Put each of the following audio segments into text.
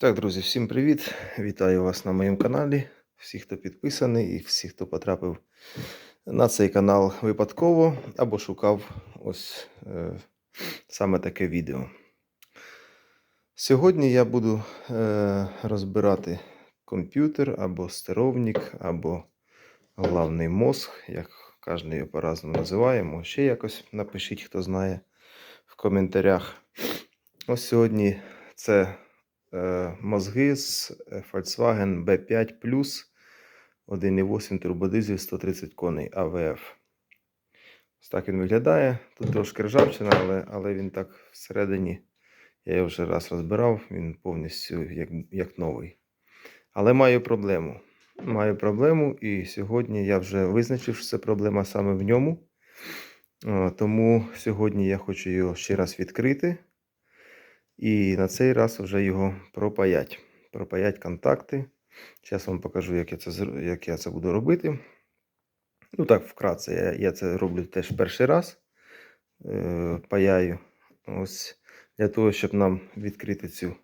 Так, друзі, всім привіт! Вітаю вас на моєму каналі. Всі, хто підписаний, і всі, хто потрапив на цей канал випадково або шукав ось е, саме таке відео. Сьогодні я буду е, розбирати комп'ютер або стеровник, або головний мозг, як кожен його по-разному називаємо. Ще якось напишіть, хто знає в коментарях. Ось сьогодні це мозги з е, Volkswagen B5 Plus 1,8 турбодизель 130 коней АВФ. Ось так він виглядає. Тут трошки ржавчина, але, але він так всередині. Я його вже раз розбирав, він повністю як, як новий. Але маю проблему. Маю проблему, і сьогодні я вже визначив, що це проблема саме в ньому. Е, Тому сьогодні я хочу його ще раз відкрити. І на цей раз вже його пропаять. Пропаять контакти. Зараз вам покажу, як я це, як я це буду робити. Ну так, вкратце, я, я це роблю теж перший раз. Е, паяю. Ось для того, щоб нам відкрити цю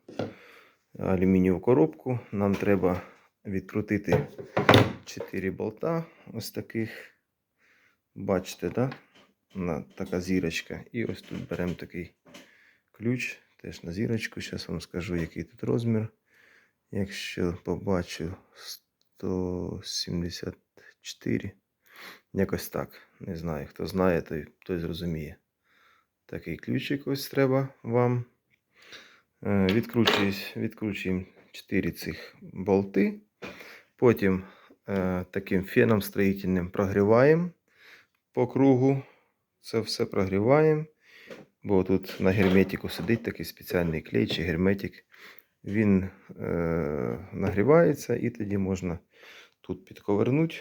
алюмінієву коробку, нам треба відкрутити 4 болта. Ось таких. Бачите, да? Така зірочка. І ось тут беремо такий ключ, теж на зірочку. Зараз вам скажу, який тут розмір. Якщо побачу 174, якось так. Не знаю, хто знає, той, той зрозуміє. Такий ключик ось треба вам. Е, Відкручуємо 4 цих болти. Потім е, таким феном строїтельним прогріваємо по кругу. Це все прогріваємо. Бо тут на герметику сидить такий спеціальний клей чи герметик. Він е, нагрівається і тоді можна тут підковернути.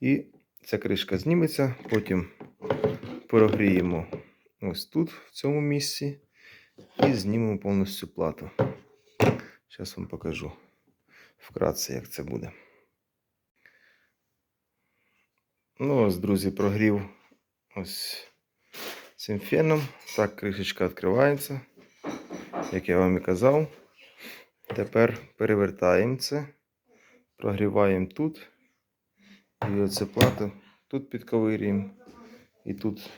І ця кришка зніметься. Потім прогріємо ось тут, в цьому місці, і знімемо повністю плату. Зараз вам покажу вкратце, як це буде. Ну, ось, друзі, прогрів ось цим феном. Так, кришечка відкривається, як я вам і казав. Тепер перевертаємо це, прогріваємо тут. І оцю плату тут підковирюємо. І тут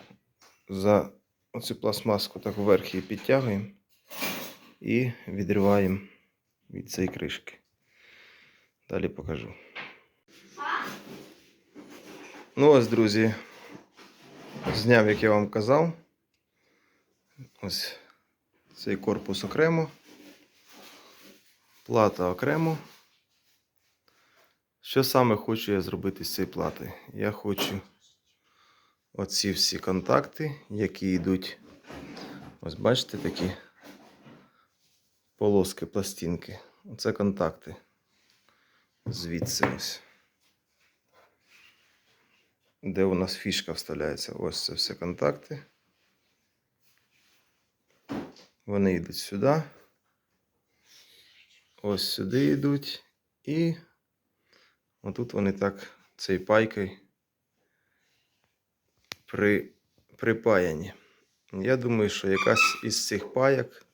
за оцю пластмаску так вверх її підтягуємо і відриваємо від цієї кришки. Далі покажу. Ну ось, друзі, зняв, як я вам казав. Ось цей корпус окремо. Плата окремо. Що саме хочу я зробити з цієї плати? Я хочу оці всі контакти, які йдуть. Ось бачите такі полоски, пластинки. Оце контакти. Звідси ось. Де у нас фішка вставляється. Ось це все контакти. Вони йдуть сюди. Ось сюди йдуть. І отут вони так цією пайкою при, припаяні. Я думаю, що якась із цих паяк,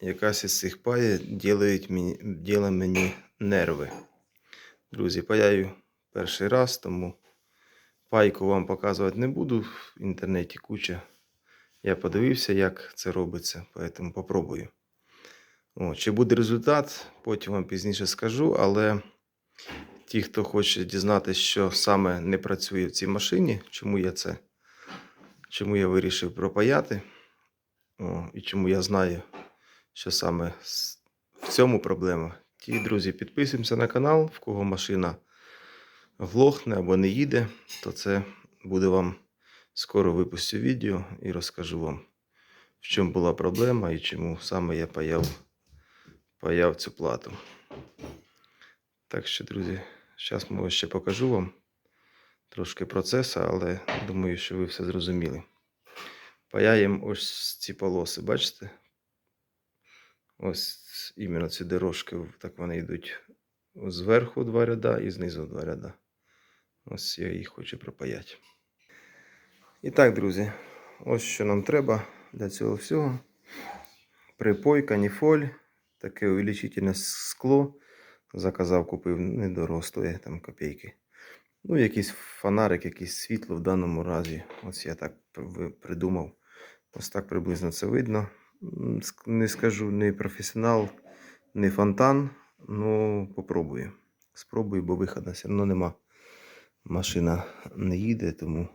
якась із цих паяк ділить мені, діла мені нерви. Друзі, паяю перший раз, тому пайку вам показувати не буду. В інтернеті куча. Я подивився, як це робиться, поэтому попробую. О, чи буде результат, потім вам пізніше скажу, але ті, хто хоче дізнатися, що саме не працює в цій машині, чому я це, чому я вирішив пропаяти, о, і чому я знаю, що саме в цьому проблема. Ті, друзі, підписуємося на канал, в кого машина глохне або не їде, то це буде вам скоро випустю відео і розкажу вам, в чому була проблема і чому саме я паяв, паяв цю плату. Так що, друзі, зараз може ще покажу вам трошки процесу, але думаю, що ви все зрозуміли. Паяємо ось ці полоси, бачите? Ось іменно ці дорожки, так вони йдуть зверху два ряда і знизу два ряда. Ось я їх хочу пропаяти. І так, друзі, ось що нам треба для цього всього. припой, каніфоль, таке увеличительне скло. Заказав, купив недорого стоїть там копійки. Ну, якийсь фонарик, якесь світло в даному разі. Ось я так придумав. Ось так приблизно це видно. Не скажу не професіонал, не фонтан. Ну, попробую. Спробую, бо виходу все одно нема. Машина не їде, тому.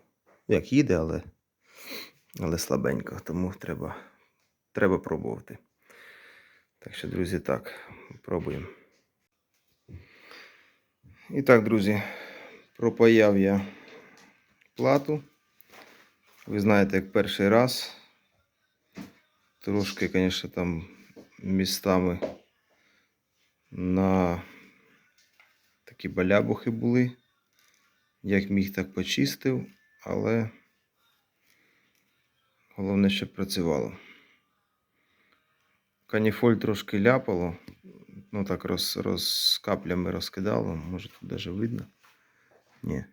Як їде, але, але слабенько, тому треба, треба пробувати. Так що, друзі, так, пробуємо. І так, друзі, пропаяв я плату. Ви знаєте, як перший раз. Трошки, звісно, там містами на такі балябухи були. Як міг, так почистив, але головне, щоб працювало. Каніфоль трошки ляпало, ну так роз, роз каплями розкидало, може тут навіть видно. Ні.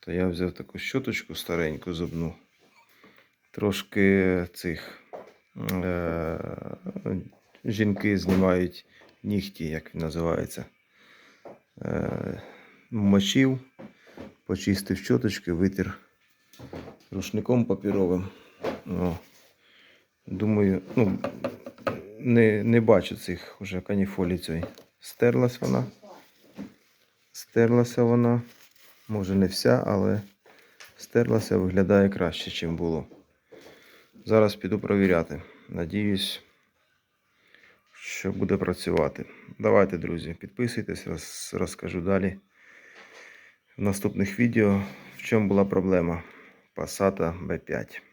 То я взяв таку щоточку стареньку зубну. Трошки цих е- жінки знімають нігті, як він називається. Е- мочив, почистив щоточки, витер рушником папіровим. О. Думаю, ну, не, не бачу цих уже каніфолі цієї. Стерлась вона. Стерлася вона. Може не вся, але стерлася, виглядає краще, ніж було. Зараз піду провіряти. Надіюсь, що буде працювати. Давайте, друзі, підписуйтесь, роз, розкажу далі наступних відео, в чому була проблема Passat B5.